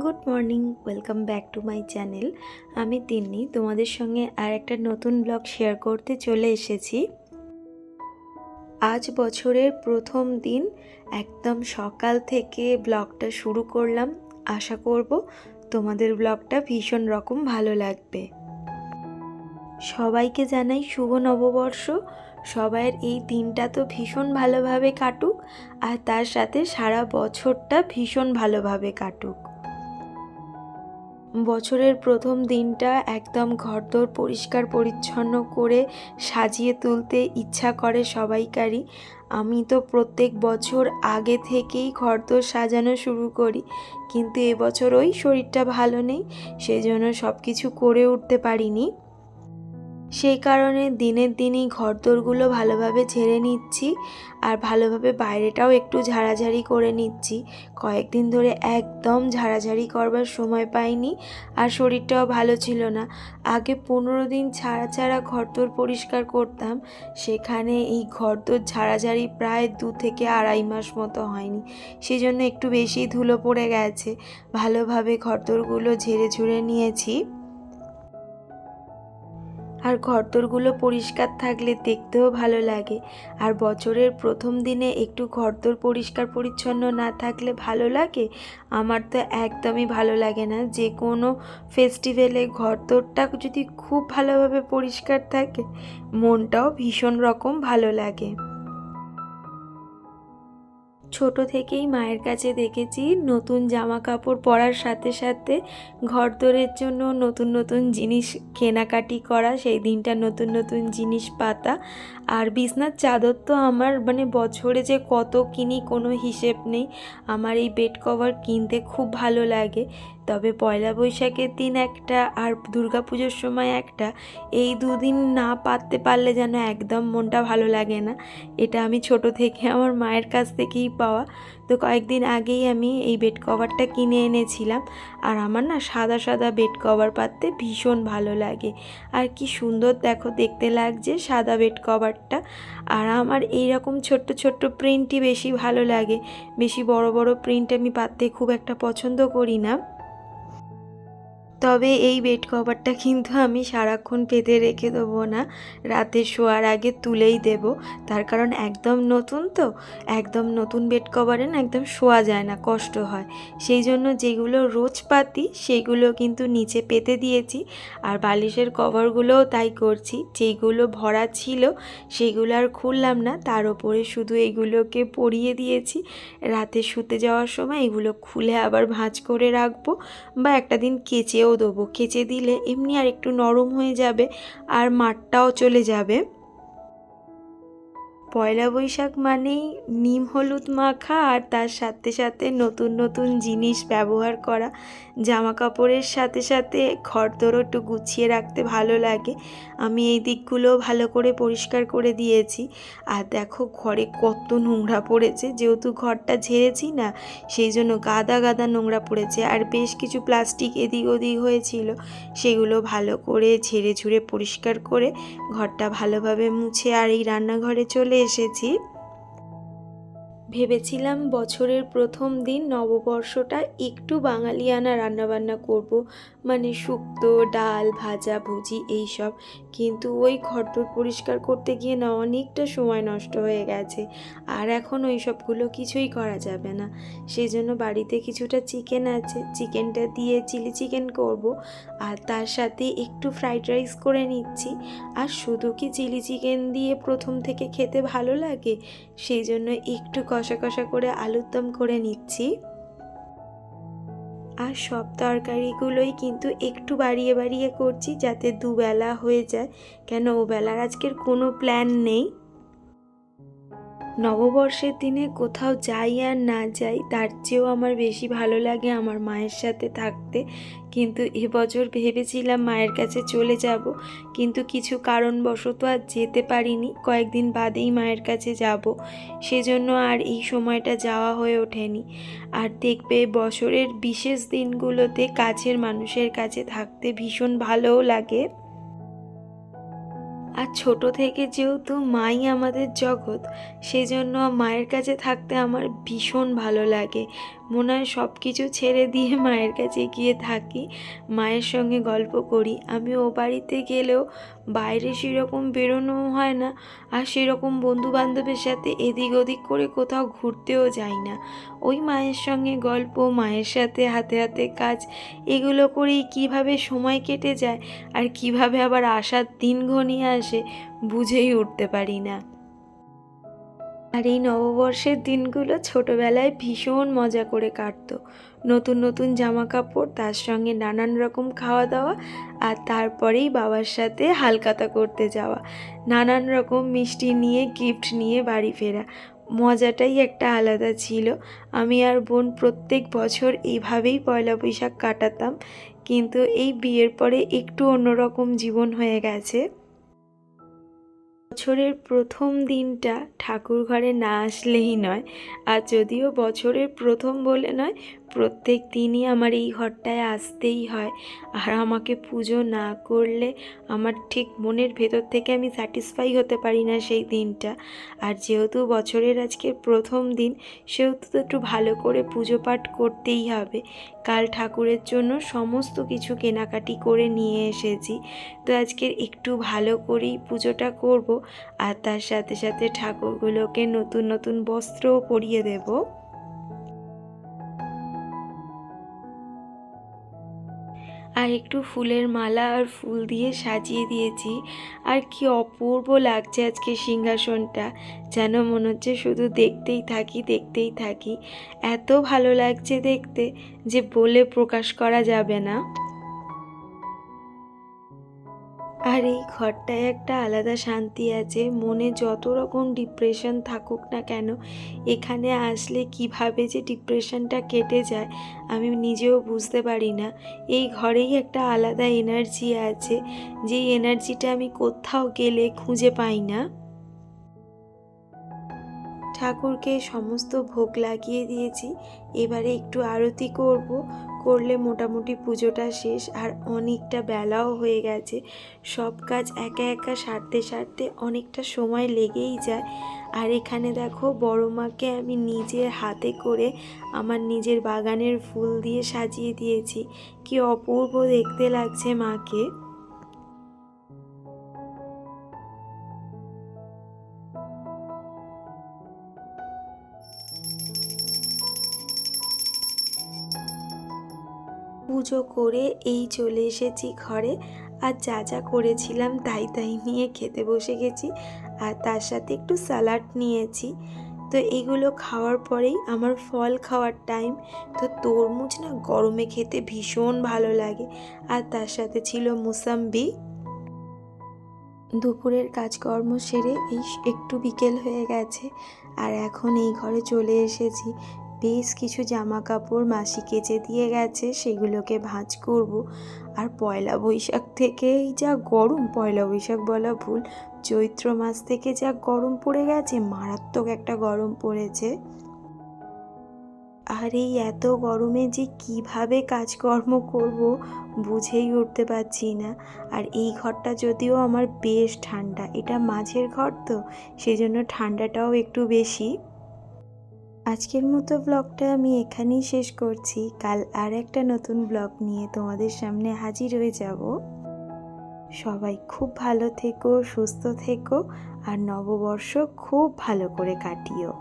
Good morning, welcome back to my channel. আমি তিন্নি, তোমাদের সঙ্গে আর একটা নতুন ব্লগ শেয়ার করতে চলে এসেছি। আজ বছরের প্রথম দিন, একদম সকাল থেকে ব্লগটা শুরু করলাম। আশা করব তোমাদের ব্লগটা ভীষণ রকম ভালো লাগবে। সবাইকে জানাই শুভ নববর্ষ। সবাইয়ের এই দিনটা তো ভীষণ ভালোভাবে কাটুক, আর তার সাথে সারা বছরটা ভীষণ ভালোভাবে কাটুক। বছরের প্রথম দিনটা একদম ঘরদোর পরিষ্কার পরিচ্ছন্ন করে সাজিয়ে তুলতে ইচ্ছা করে সবাইকারই। আমি তো প্রত্যেক বছর আগে থেকেই ঘরদোর সাজানো শুরু করি, কিন্তু এবছর ওই শরীরটা ভালো নেই সেই জন্য সব কিছু করে উঠতে পারিনি। সেই কারণে দিনের দিনই ঘরদোরগুলো ভালোভাবে ঝেড়ে নিচ্ছি আর ভালোভাবে বাইরেটাও একটু ঝাড়াঝাড়ি করে নিচ্ছি। কয়েকদিন ধরে একদম ঝাড়াঝাড়ি করবার সময় পাইনি আর শরীরটাও ভালো ছিল না। আগে পনেরো দিন ছাড়া ছাড়া ঘরদোর পরিষ্কার করতাম, সেখানে এই ঘরদোর ঝাড়াঝাড়ি প্রায় দু থেকে আড়াই মাস মতো হয়নি। সেই জন্য একটু বেশি ধুলো পড়ে গেছে। ভালোভাবে ঘরদোরগুলো ঝেড়ে ঝুড়ে নিয়েছি। আর ঘরদোরগুলো পরিষ্কার থাকলে দেখতেও ভালো লাগে। আর বছরের প্রথম দিনে একটু ঘরদোর পরিষ্কার পরিচ্ছন্ন না থাকলে ভালো লাগে? আমার তো একদমই ভালো লাগে না। যে কোনো ফেস্টিভ্যালে ঘরদোরটা যদি খুব ভালোভাবে পরিষ্কার থাকে, মনটাও ভীষণ রকম ভালো লাগে। ছোট থেকেই মায়ের কাছে দেখেছি নতুন জামা কাপড় পরার সাথে সাথে ঘরদোরের জন্য নতুন নতুন জিনিস কেনাকাটি করা, সেই দিনটা নতুন নতুন জিনিস পাতা। আর বিছনার চাদর তো আমার মানে বছরে যে কত কিনি কোনো হিসেব নেই। আমার এই বেড কভার কিনতে খুব ভালো লাগে। তবে পয়লা বৈশাখের দিন একটা আর দুর্গা পুজোর সময় একটা, এই দুদিন না পাততে পারলে যেন একদম মনটা ভালো লাগে না। এটা আমি ছোট থেকে আমার মায়ের কাছ থেকেই পাওয়া। তো কয়েকদিন আগেই আমি এই বেড কভারটা কিনে এনেছিলাম। আর আমার না সাদা সাদা বেড কভার পাততে ভীষণ ভালো লাগে। আর কি সুন্দর দেখো, দেখতে লাগছে সাদা বেড কভারটা আর আমার এই রকম ছোট্ট ছোট্ট প্রিন্টই বেশি ভালো লাগে। বেশি বড় বড় প্রিন্ট আমি পাততে খুব একটা পছন্দ করি না। তবে এই বেড কভারটা কিন্তু আমি সারাক্ষণ পেতে রেখে দেবো না। রাতে শোয়ার আগে তুলেই দেব। তার কারণ একদম নতুন তো। একদম নতুন বেড কভারে না একদম শোয়া যায় না, কষ্ট হয়। সেই জন্য যেগুলো রোজ পাতি সেইগুলো কিন্তু নিচে পেতে দিয়েছি। আর বালিশের কভারগুলোও তাই করছি। যেগুলো ভরা ছিল, সেগুলো আর খুললাম না। তার ওপরে শুধু এগুলোকে পরিয়ে দিয়েছি। রাতে শুতে যাওয়ার সময় এগুলো খুলে আবার ভাঁজ করে রাখব। বা একটা দিন কেচেও দেবো কেচে দিলে এমনি আর একটু নরম হয়ে যাবে আর মাঠটাও চলে যাবে। পয়লা বৈশাখ মানেই নিম হলুদ মাখা আর তার সাথে সাথে নতুন নতুন জিনিস ব্যবহার করা। জামা কাপড়ের সাথে সাথে ঘরদোরও একটু গুছিয়ে রাখতে ভালো লাগে। আমি এই দিকগুলো ভালো করে পরিষ্কার করে দিয়েছি। আর দেখো ঘরে কত নোংরা পড়েছে। যেহেতু ঘরটা ঝেড়েছি না, সেই জন্য গাদা গাদা নোংরা পড়েছে। আর বেশ কিছু প্লাস্টিক এদিক ওদিক হয়েছিল, সেগুলো ভালো করে ঝেড়ে ঝুড়ে পরিষ্কার করে ঘরটা ভালোভাবে মুছে আর এই রান্নাঘরে চলে এসেছি। ভেবেছিলাম বছরের প্রথম দিন নববর্ষটা একটু বাঙালিয়ানা রান্নাবান্না করব মানে শুক্তো, ডাল, ভাজা, ভুজি, এইসব। কিন্তু ওই ঘরদোর পরিষ্কার করতে গিয়ে না অনেকটা সময় নষ্ট হয়ে গেছে। আর এখন ওই সবগুলো কিছুই করা যাবে না। সেই জন্য বাড়িতে কিছুটা চিকেন আছে, চিকেনটা দিয়ে চিলি চিকেন করব। আর তার সাথে একটু ফ্রাইড রাইস করে নিচ্ছি। আর শুধু কি চিলি চিকেন দিয়ে প্রথম থেকে খেতে ভালো লাগে? সেই জন্য একটু কষা কষা করে আলুর দম করে নিচ্ছি। আর সব তরকারিগুলোই কিন্তু একটু বাড়িয়ে বাড়িয়ে করছি যাতে দুবেলা হয়ে যায়। কেন ওবেলার আজকের কোনো প্ল্যান নেই। নববর্ষের দিনে কোথাও যাই আর না যাই, তার চেয়েও আমার বেশি ভালো লাগে আমার মায়ের সাথে থাকতে। কিন্তু এবছর ভেবেছিলাম মায়ের কাছে চলে যাব, কিন্তু কিছু কারণবশত আর যেতে পারিনি। কয়েকদিন বাদেই মায়ের কাছে যাব, সেজন্য আর এই সময়টা যাওয়া হয়ে ওঠেনি। আর দেখবে বছরের বিশেষ দিনগুলোতে কাছের মানুষের কাছে থাকতে ভীষণ ভালোও লাগে। আর ছোট থেকে যেহেতু মাই আমাদের জগৎ সেই জন্য মায়ের কাছে থাকতে আমার ভীষণ ভালো লাগে। মনে হয় সব কিছু ছেড়ে দিয়ে মায়ের কাছে গিয়ে থাকি, মায়ের সঙ্গে গল্প করি। আমি ও বাড়িতে গেলেও বাইরে সেরকম বেরোনো হয় না আর সেরকম বন্ধু বান্ধবের সাথে এদিক ওদিক করে কোথাও ঘুরতেও যাই না। ওই মায়ের সঙ্গে গল্প, মায়ের সাথে হাতে হাতে কাজ, এগুলো করেই কীভাবে সময় কেটে যায় আর কীভাবে আবার আসার দিন ঘনিয়ে আসে বুঝেই উঠতে পারি না। আর এই নববর্ষের দিনগুলো ছোটোবেলায় ভীষণ মজা করে কাটতো। নতুন নতুন জামা কাপড় তার সঙ্গে নানান রকম খাওয়া দাওয়া আর তারপরেই বাবার সাথে হালকাতা করতে যাওয়া। নানান রকম মিষ্টি নিয়ে গিফট নিয়ে বাড়ি ফেরা। মজাটাই একটা আলাদা ছিল। আমি আর বোন প্রত্যেক বছর এইভাবেই পয়লা বৈশাখ কাটাতাম। কিন্তু এই বিয়ের পরে একটু অন্যরকম জীবন হয়ে গেছে। বছরের প্রথম দিনটা ঠাকুর ঘরে না আসলেই নয়। আর যদিও বছরের প্রথম বলে নয় প্রত্যেক দিনই আমার এই ঘরটায় আসতেই হয়। আর আমাকে পুজো না করলে আমার ঠিক মনের ভেতর থেকে আমি স্যাটিসফাই হতে পারি না সেই দিনটা। আর যেহেতু বছরের আজকে প্রথম দিন, সেহেতু তো একটু ভালো করে পুজো পাঠ করতেই হবে। কাল ঠাকুরের জন্য সমস্ত কিছু কেনাকাটি করে নিয়ে এসেছি। তো আজকের একটু ভালো করেই পুজোটা করব, আর তার সাথে সাথে ঠাকুরগুলোকে নতুন নতুন বস্ত্রও পরিয়ে দেবো। আর একটু ফুলের মালা আর ফুল দিয়ে সাজিয়ে দিয়েছি। আর কি অপূর্ব লাগছে আজকে সিংহাসনটা। যেন মনে হচ্ছে শুধু দেখতেই থাকি দেখতেই থাকি। এত ভালো লাগছে দেখতে যে বলে প্রকাশ করা যাবে না। আর এই ঘরটায় একটা আলাদা শান্তি আছে। মনে যত রকম ডিপ্রেশন থাকুক না কেন, এখানে আসলে কীভাবে যে ডিপ্রেশনটা কেটে যায়, আমি নিজেও বুঝতে পারি না। এই ঘরেই একটা আলাদা এনার্জি আছে যেই এনার্জিটা আমি কোথাও গেলে খুঁজে পাই না। ঠাকুরকে সমস্ত ভোগ লাগিয়ে দিয়েছি, এবারে একটু আরতি করব। করলে মোটামুটি পুজোটা শেষ আর অনেকটা বেলাও হয়ে গেছে। সব কাজ একা একা সারতে সারতে অনেকটা সময় লেগেই যায়। আর এখানে দেখো বড় মাকে আমি নিজের হাতে করে আমার নিজের বাগানের ফুল দিয়ে সাজিয়ে দিয়েছি। কি অপূর্ব দেখতে লাগছে মাকে। পুজো করে এই চলে এসেছি ঘরে। আর যা যা করেছিলাম তাই তাই নিয়ে খেতে বসে গেছি। আর তার সাথে একটু স্যালাড নিয়েছি। তো এগুলো খাওয়ার পরেই আমার ফল খাওয়ার টাইম। তো তরমুজ না গরমে খেতে ভীষণ ভালো লাগে। আর তার সাথে ছিল মুসাম্বি। দুপুরের কাজকর্ম সেরে এই একটু বিকেল হয়ে গেছে। আর এখন এই ঘরে চলে এসেছি। বেশ কিছু জামা কাপড় মাসি কেচে দিয়ে গেছে, সেগুলোকে ভাঁজ করব। আর পয়লা বৈশাখ থেকেই যা গরম, পয়লা বৈশাখ বলা ভুল। চৈত্র মাস থেকে যা গরম পড়ে গেছে, মারাত্মক একটা গরম পড়েছে। আর এই এত গরমে যে কীভাবে কাজকর্ম করব বুঝেই উঠতে পারছি না। আর এই ঘরটা যদিও আমার বেশ ঠান্ডা, এটা মাঝের ঘর তো, সেজন্য ঠান্ডাটাও একটু বেশি। আজকের মতো ব্লগটা আমি এখানেই শেষ করছি। কাল আর একটা নতুন ব্লগ নিয়ে তোমাদের সামনে হাজির হয়ে যাব। সবাই খুব ভালো থেকো, সুস্থ থেকো, আর নববর্ষ খুব ভালো করে কাটিও।